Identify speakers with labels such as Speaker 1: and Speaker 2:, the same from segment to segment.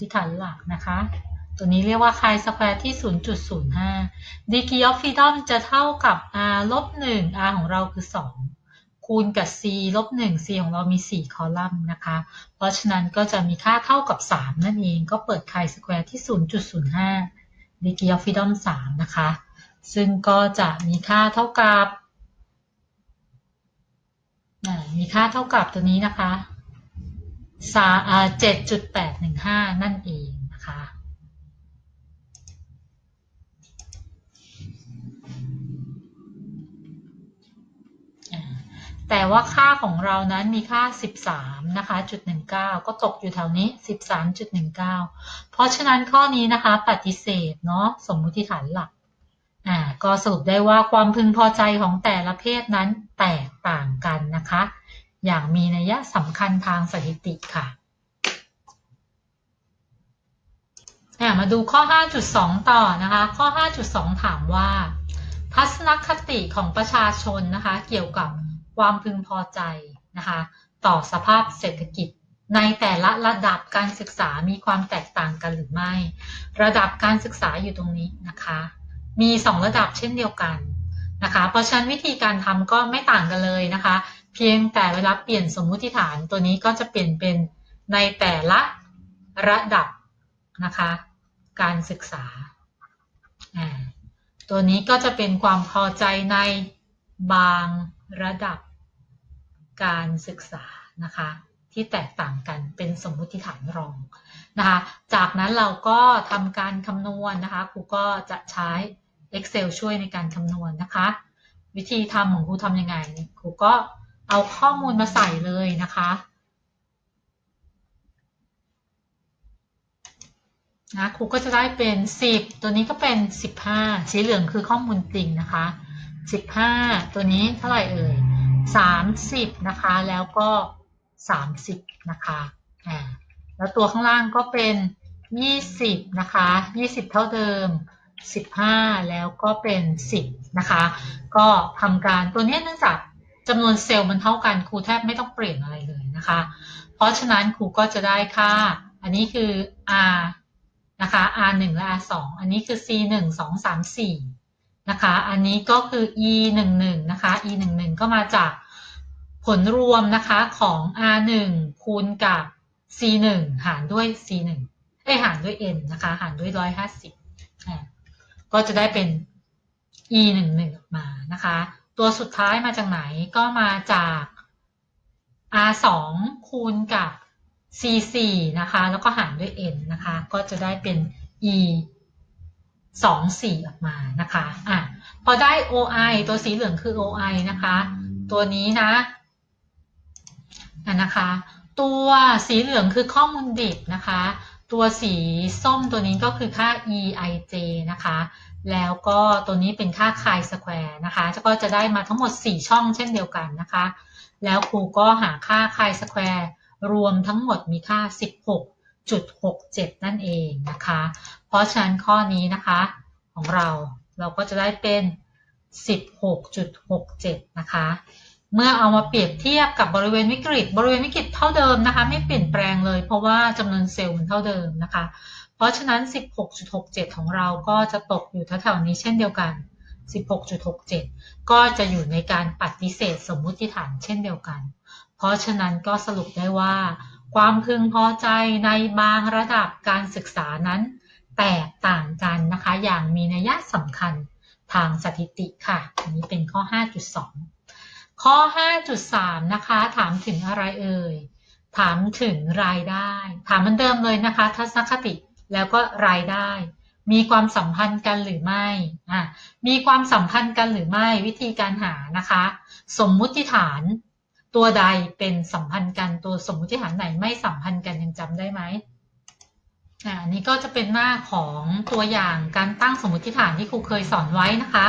Speaker 1: ติฐานหลักนะคะ ตัวนี้เรียกว่า chi square ที่ 0.05 degree of freedom จะเท่ากับ r ลบ1 r ของเราคือ 2 คูณกับ c ลบ1 c ของเรามี 4 คอลัมน์นะคะ เพราะฉะนั้นก็จะมีค่าเท่ากับ 3 นั่นเอง ก็เปิด chi square ที่ 0.05 degree of freedom 3 นะคะ ซึ่งก็จะมีค่าเท่ากับมีค่าเท่ากับตัวนี้นะคะ สาอ่า7.815นั่นเองนะคะแต่ว่าค่าของเรานั้นมีค่า 13 นะคะจุด19 ก็ตกอยู่แถวนี้ 13.19 เพราะฉะนั้นข้อนี้นะคะปฏิเสธเนาะสมมุติฐานหลัก อ่า ก็สรุปได้ว่าความพึงพอใจของแต่ละเพศนั้นแตกต่างกันนะคะ อย่างมีนัยสำคัญทางสถิติค่ะอ่ามาดูข้อ 5.2 ต่อนะคะ ข้อ 5.2 ถามว่า ทัศนคติของประชาชนนะคะ เกี่ยวกับความพึงพอใจนะคะ ต่อสภาพเศรษฐกิจในแต่ละระดับการศึกษามีความแตกต่างกันหรือไม่ ระดับการศึกษาอยู่ตรงนี้นะคะ มี 2 ระดับเช่นเดียวกันนะคะ เพราะฉะนั้นวิธีการทำก็ไม่ต่างกันเลยนะคะ เพียงแต่เวลาเปลี่ยนสมมุติฐานตัวนี้ก็จะเปลี่ยนเป็นในแต่ละระดับนะคะ การศึกษา ตัวนี้ก็จะเป็นความพอใจในบางระดับการศึกษานะคะที่แตกต่างกันเป็นสมมุติฐานรองนะคะ จากนั้นเราก็ทำการคำนวณนะคะครูก็จะใช้ Excel ช่วยในการคำนวณนะคะ วิธีทำของครูทำยังไงครูก็ เอาข้อมูลมาใส่เลยนะคะนะครูก็จะได้เป็น 10 ตัวนี้ก็เป็น 15 สีเหลืองคือข้อมูลจริงนะคะ 15 ตัวนี้เท่าไหร่เอ่ย 30 นะคะ แล้วก็ 30 นะคะอ่าแล้วตัวข้างล่างก็เป็น 20 นะคะ 20 เท่าเดิม 15 แล้วก็เป็น 10 นะคะ ก็ทำการตัวนี้เนื่องจาก จำนวนเซลล์มันเท่ากันครูแทบไม่ต้องเปลี่ยนอะไรเลยนะคะ เพราะฉะนั้นครูก็จะได้ค่า อันนี้คือ r นะคะ r 1และ r 2อันนี้คือ c 1 2 3 4นะคะ อันนี้ก็คือ e 1 1นะคะ e 1 1ก็มาจากผลรวมนะคะของ r 1คูณกับ c 1หารด้วย c 1เอ้หารด้วย n นะคะ หารด้วย 150อ่าก็จะได้เป็น e 1 1ออกมานะคะ ตัวสุดท้ายมาจากไหนก็มาจาก r 2คูณกับ c 4นะคะ แล้วก็หารด้วย n นะคะ ก็จะได้เป็น e 2 4 ออกมานะคะอะพอได้ oi ตัวสีเหลืองคือ oi นะคะ ตัวนี้นะนะคะ ตัวสีเหลืองคือข้อมูลดิบนะคะ ตัวสีส้มตัวนี้ก็คือค่า eij นะคะ แล้วก็ตัวนี้เป็นค่าคายสแควร์นะคะก็จะได้มาทั้งหมด 4 ช่องเช่นเดียวกันนะคะ แล้วครูก็หาค่าคายสแควร์รวมทั้งหมดมีค่า 16.67 นั่นเองนะคะ เพราะฉะนั้นข้อนี้นะคะของเราเราก็จะได้เป็น 16.67 นะคะ เมื่อเอามาเปรียบเทียบกับบริเวณวิกฤต บริเวณวิกฤตเท่าเดิมนะคะไม่เปลี่ยนแปลงเลย เพราะว่าจำนวนเซลล์มันเท่าเดิมนะคะ เพราะฉะนั้น 16.67 ของเราก็จะตกอยู่แถวๆนี้เช่นเดียวกัน 16.67 ก็จะอยู่ในการปฏิเสธสมมุติฐานเช่นเดียวกัน เพราะฉะนั้นก็สรุปได้ว่า ความพึงพอใจในบางระดับการศึกษานั้น แตกต่างกันนะคะ อย่างมีนัยสำคัญทางสถิติค่ะ อันนี้เป็นข้อ 5.2 ข้อ 5.3 นะคะ ถามถึงอะไรเอ่ย ถามถึงรายได้ ถามเหมือนเดิมเลยนะคะ ทัศนคติแล้วก็รายได้ มีความสัมพันธ์กันหรือไม่อะมีความสัมพันธ์กันหรือไม่วิธีการหานะคะ สมมุติฐาน ตัวใดเป็นสัมพันธ์กันตัวสมมุติฐานไหนไม่สัมพันธ์กันยังจำได้ไหม อ่านี้ก็จะเป็นหน้าของตัวอย่างการตั้งสมมติฐานที่ครูเคยสอนไว้นะคะ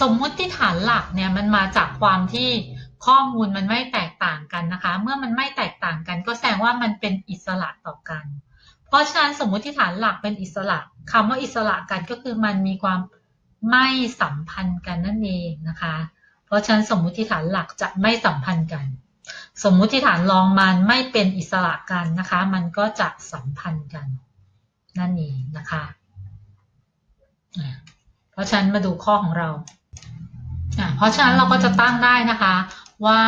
Speaker 1: สมมติฐานหลักเนี่ยมันมาจากความที่ข้อมูลมันไม่แตกต่างกันนะคะ เมื่อมันไม่แตกต่างกัน ก็แสดงว่ามันเป็นอิสระต่อกัน เพราะฉะนั้นสมมติฐานหลักเป็นอิสระคำว่าอิสระกันก็คือมันมีความไม่สัมพันธ์กันนั่นเองนะคะ เพราะฉะนั้นสมมุติฐานหลักจะไม่สัมพันธ์กัน สมมุติฐานรองมันไม่เป็นอิสระกันนะคะ มันก็จะสัมพันธ์กัน นั่นเองนะคะ เพราะฉะนั้นมาดูข้อของเราเพราะฉะนั้นเราก็จะตั้งได้นะคะว่า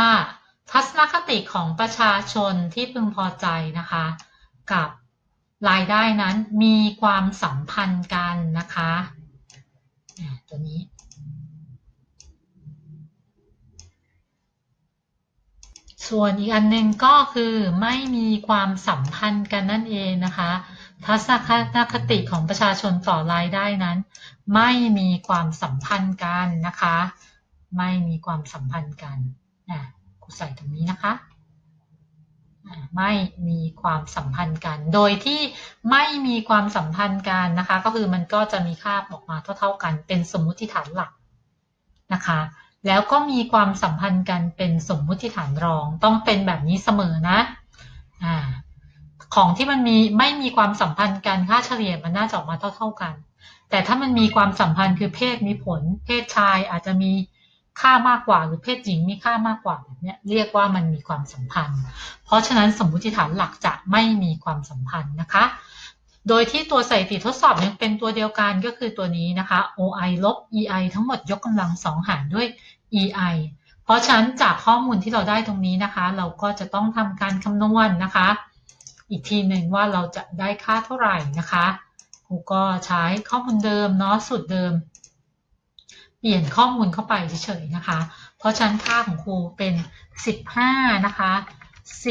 Speaker 1: ทัศนคติของประชาชนที่พึงพอใจนะคะ กับรายได้นั้นมีความสัมพันธ์กันนะคะตัวนี้ ส่วนอีกอันหนึ่งก็คือไม่มีความสัมพันธ์กันนั่นเองนะคะ ทัศนคติของประชาชนต่อรายได้นั้น ไม่มีความสัมพันธ์กันนะคะ ไม่มีความสัมพันธ์กันอะกูใส่ตรงนี้นะคะอะไม่มีความสัมพันธ์กัน โดยที่ไม่มีความสัมพันธ์กันนะคะ ก็คือมันก็จะมีค่าออกมาเท่า ๆกัน เป็นสมมุติฐานหลักนะคะ แล้วก็มีความสัมพันธ์กันเป็นสมมุติฐานรอง ต้องเป็นแบบนี้เสมอนะอ่าของที่มันมีไม่มีความสัมพันธ์กันค่าเฉลี่ยมันน่าจะออกมาเท่า ๆกัน แต่ถ้ามันมีความสัมพันธ์คือเพศมีผล เพศชายอาจจะมีค่ามากกว่าหรือเพศหญิงมีค่ามากกว่าแบบนี้เรียกว่ามันมีความสัมพันธ์ เพราะฉะนั้นสมมุติฐานหลักจะไม่มีความสัมพันธ์นะคะ โดยที่ตัวสถิติทดสอบยังเป็นตัวเดียวกันก็คือตัวนี้นะคะ OI ลบ EI ทั้งหมดยกกำลังสองหารด้วย EI เพราะฉะนั้นจากข้อมูลที่เราได้ตรงนี้นะคะ เราก็จะต้องทำการคำนวณนนะคะ อีกทีหนึ่งว่าเราจะได้ค่าเท่าไหร่นะคะครูก็ใช้ข้อมูลเดิมเนาะสูตรเดิม เปลี่ยนข้อมูลเข้าไปเฉยๆนะคะ เพราะฉะนั้นค่าของครูเป็น 15 นะคะ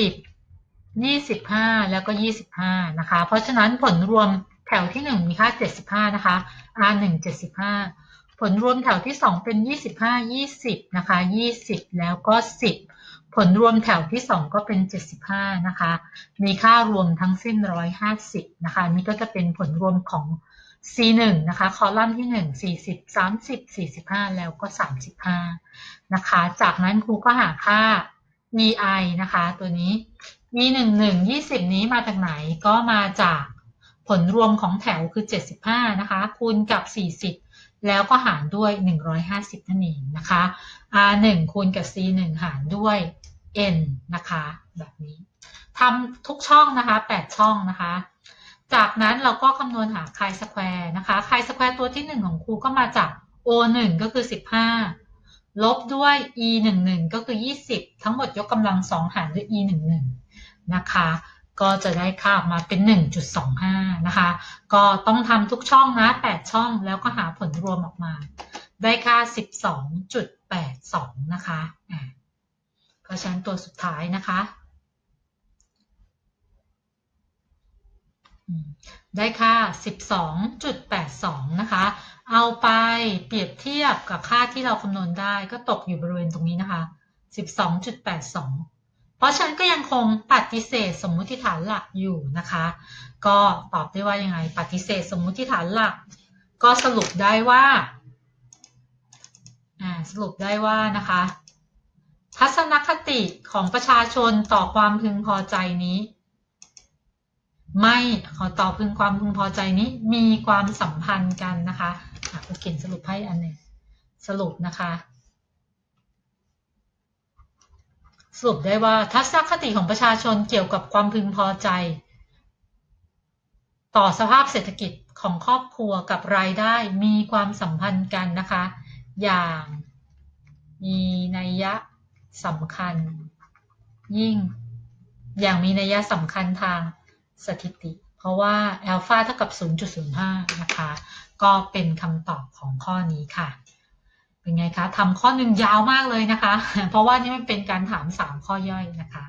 Speaker 1: 10 ยี่สิบห้าแล้วก็ยี่สิบห้านะคะ เพราะฉะนั้นผลรวมแถวที่หนึ่งมีค่าเจ็ดสิบห้านะคะ r หนึ่งเจ็ดสิบห้าผลรวมแถวที่สองเป็นยี่สิบห้ายี่สิบนะคะยี่สิบแล้วก็สิบผลรวมแถวที่สองก็เป็นเจ็ดสิบห้านะคะ มีค่ารวมทั้งสิ้นร้อยห้าสิบนะคะ นี่ก็จะเป็นผลรวมของ C1 นะคะ คอลัมน์ที่ 1 40 30 45 แล้วก็ 35 นะคะ จากนั้นครูก็หาค่า EI นะคะ ตัวนี้ E 1 1 20นี้มาจากไหนก็มาจากผลรวมของแถวคือ 75 นะคะ คูณกับ 40 แล้วก็หารด้วย 150 นั่นเองนะคะ R 1 คูณกับ C 1 หารด้วย N นะคะ แบบนี้ทำทุกช่องนะคะ 8 ช่องนะคะ จากนั้นเราก็คำนวณหาไคสแควร์นะคะไคสแควร์ตัวที่ 1 ของครูก็มาจาก O 1 ก็คือ 15 ลบด้วย e 1 1ก็คือ 20 ทั้งหมดยกกำลัง2หารด้วย e 1 1นะคะ ก็จะได้ค่าออกมาเป็น 1.25 นะคะ ก็ต้องทำทุกช่องนะ 8 ช่องแล้วก็หาผลรวมออกมา ได้ค่า 12.82 นะคะอ่าเพราะฉะนั้นตัวสุดท้ายนะคะได้ค่า 12.82 นะคะ เอาไปเปรียบเทียบกับค่าที่เราคำนวณได้ก็ตกอยู่บริเวณตรงนี้นะคะ 12.82 เพราะฉะนั้นก็ยังคงปฏิเสธสมมุติฐานหลักอยู่นะคะ ก็ตอบได้ว่ายังไง ปฏิเสธสมมุติฐานหลัก ก็สรุปได้ว่าอ่าสรุปได้ว่านะคะ ทัศนคติของประชาชนต่อความพึงพอใจนี้ ไม่ขอตอบพึงความพึงพอใจนี้มีความสัมพันธ์กันนะคะ อะเขียนสรุปให้อันหนึ่งสรุปนะคะ สรุปได้ว่าทัศนคติของประชาชนเกี่ยวกับความพึงพอใจ ต่อสภาพเศรษฐกิจของครอบครัวกับรายได้มีความสัมพันธ์กันนะคะ อย่างมีนัยยะสำคัญ ยิ่ง อย่างมีนัยยะสำคัญทางสถิติ เพราะว่าอัลฟาเท่ากับ 0.05 นะคะ ก็เป็นคำตอบของข้อนี้ค่ะ เป็นไงคะทำข้อหนึ่งยาวมากเลยนะคะ เพราะว่านี่มันเป็นการถาม 3 ข้อย่อยนะคะ